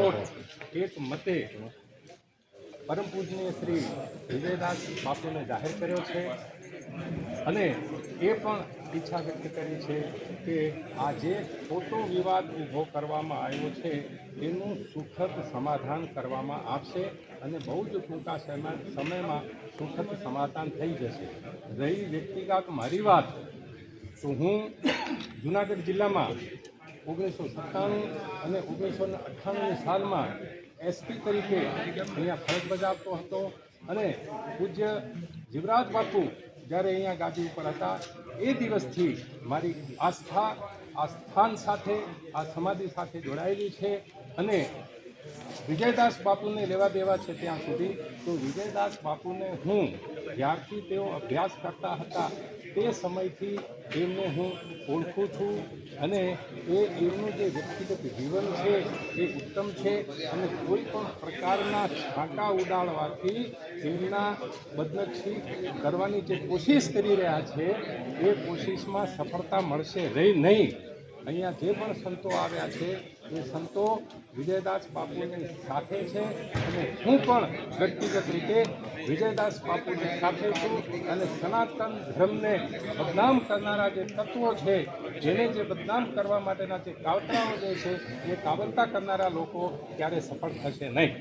એકોટ એક મતે પરમ પૂજનીય શ્રી વિજયદાસ બાપુને જાહેર કર્યો છે અને એ પણ ઈચ્છા વ્યક્ત કરી છે કે આ જે ખોટો વિવાદ ઊભો કરવામાં આવ્યો છે, એનું સુખદ સમાધાન કરવામાં આવશે અને બહુ જ ટૂંકા સમય, સમયમાં સુખદ સમાધાન થઈ જશે. રહી વ્યક્તિગત મારી વાત, તો હું જુનાગઢ જિલ્લામાં ઓગણીસો સત્તાણું અને ઓગણીસો અઠ્ઠાણુંની સાલમાં એસપી તરીકે અહીંયા ફરજ બજાવતો હતો અને પૂજ્ય જીવરાજ બાપુ જ્યારે અહીંયા ગાદી ઉપર હતા, એ દિવસથી મારી આસ્થા, આ સ્થાન સાથે, આ સમાધિ સાથે જોડાયેલી છે અને વિજયદાસ બાપુને લેવા દેવા છે ત્યાં સુધી. તો વિજયદાસ બાપુને હું જ્યારથી તેઓ અભ્યાસ કરતા હતા તે સમયથી એમને હું ઓળખું છું અને એ એમનું જે વ્યક્તિગત જીવન છે, એ ઉત્તમ છે અને કોઈ પણ પ્રકારના છાંટા ઉડાડવાથી એમના બદનક્ષી કરવાની જે કોશિશ કરી રહ્યા છે, એ કોશિશમાં સફળતા મળશે રહી નહીં. અહીંયા જે પણ સંતો આવ્યા છે એ સંતો વિજયદાસ બાપુની સાથે છે અને હું પણ વ્યક્તિગત રીતે વિજયદાસ બાપુની સાથે છું અને સનાતન ધર્મને બદનામ કરનારા જે તત્વો છે, જેને જે બદનામ કરવા માટેના જે કાવતરાઓ જે છે, એ કાવલતા કરનારા લોકો ક્યારે સફળ થશે નહીં.